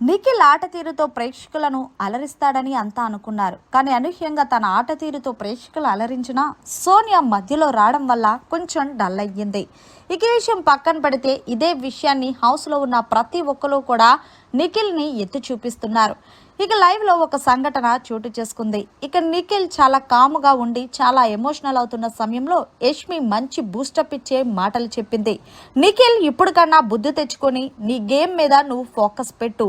నిఖిల్ ఆట తీరుతో ప్రేక్షకులను అలరిస్తాడని అంతా అనుకున్నారు. కానీ అనూహ్యంగా తన ఆట తీరుతో ప్రేక్షకులు అలరించినా సోనియా మధ్యలో రావడం వల్ల కొంచెం డల్ అయ్యింది. ఇక విషయం పక్కన పెడితే ఇదే విషయాన్ని హౌస్లో ఉన్న ప్రతి ఒక్కరు కూడా నిఖిల్ని ఎత్తి చూపిస్తున్నారు. ఇక లైవ్లో ఒక సంఘటన చోటు చేసుకుంది. ఇక నిఖిల్ చాలా కాముగా ఉండి చాలా ఎమోషనల్ అవుతున్న సమయంలో యష్మి మంచి బూస్టప్ ఇచ్చే మాటలు చెప్పింది. నిఖిల్ ఇప్పుడు కన్నా బుద్ధి తెచ్చుకొని నీ గేమ్ మీద నువ్వు ఫోకస్ పెట్టు.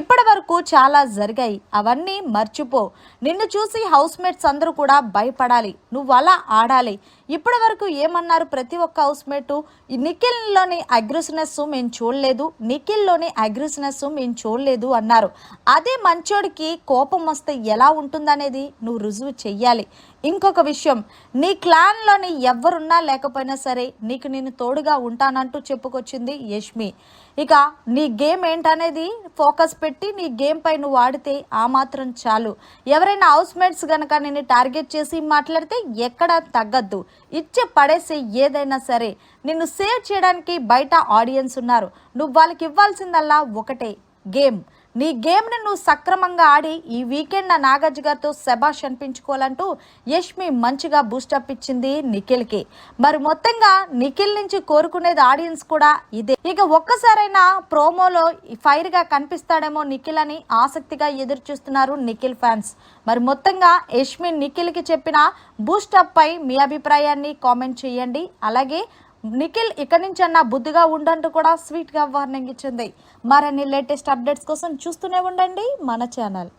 ఇప్పటి వరకు చాలా జరిగాయి. అవన్నీ మర్చిపో. నిన్ను చూసి హౌస్ మేట్స్ అందరూ కూడా భయపడాలి. నువ్వు అలా ఆడాలి. ఇప్పటి వరకు ఏమన్నారు ప్రతి ఒక్క హౌస్ మేట్ నిఖిల్లోని అగ్రెసివ్నెస్ మేము చూడలేదు. నిఖిల్లోని అగ్రెసివ్నెస్ మేము చూడలేదు అన్నారు. అదే మంచోడికి కోపం వస్తే ఎలా ఉంటుందనేది నువ్వు రుజువు చెయ్యాలి. ఇంకొక విషయం నీ క్లాన్లోని ఎవరున్నా లేకపోయినా సరే నీకు నేను తోడుగా ఉంటానంటూ చెప్పుకొచ్చింది యష్మి. ఇక నీ గేమ్ ఏంటనేది ఫోకస్ పెట్టి నీ గేమ్ పై నువ్వు ఆడితే ఆ మాత్రం చాలు. ఎవరైనా హౌస్ మేట్స్ కనుక నేను టార్గెట్ చేసి మాట్లాడితే ఎక్కడ తగ్గద్దు. ఇచ్చే పడేసే ఏదైనా సరే నిన్ను సేవ్ చేయడానికి బయట ఆడియన్స్ ఉన్నారు. నువ్వు వాళ్ళకి ఇవ్వాల్సిందల్లా ఒకటే గేమ్. నీ గేమ్ని నువ్వు సక్రమంగా ఆడి ఈ వీకెండ్ నా నాగార్జు గారితో శబాష్ అనిపించుకోవాలంటూ యష్మి మంచిగా బూస్టప్ ఇచ్చింది నిఖిల్కి. మరి మొత్తంగా నిఖిల్ నుంచి కోరుకునేది ఆడియన్స్ కూడా ఇదే. ఇక ఒక్కసారైనా ప్రోమోలో ఫైర్గా కనిపిస్తాడేమో నిఖిల్ అని ఆసక్తిగా ఎదురు చూస్తున్నారు నిఖిల్ ఫ్యాన్స్. మరి మొత్తంగా యష్మి నిఖిల్కి చెప్పిన బూస్టప్ పై మీ అభిప్రాయాన్ని కామెంట్ చేయండి. అలాగే నిఖిల్ ఇక్కడి నుంచి అన్న బుద్ధిగా ఉండంటూ కూడా స్వీట్గా వార్నింగ్ ఇచ్చింది. మరిన్ని లేటెస్ట్ అప్డేట్స్ కోసం చూస్తూనే ఉండండి మన ఛానల్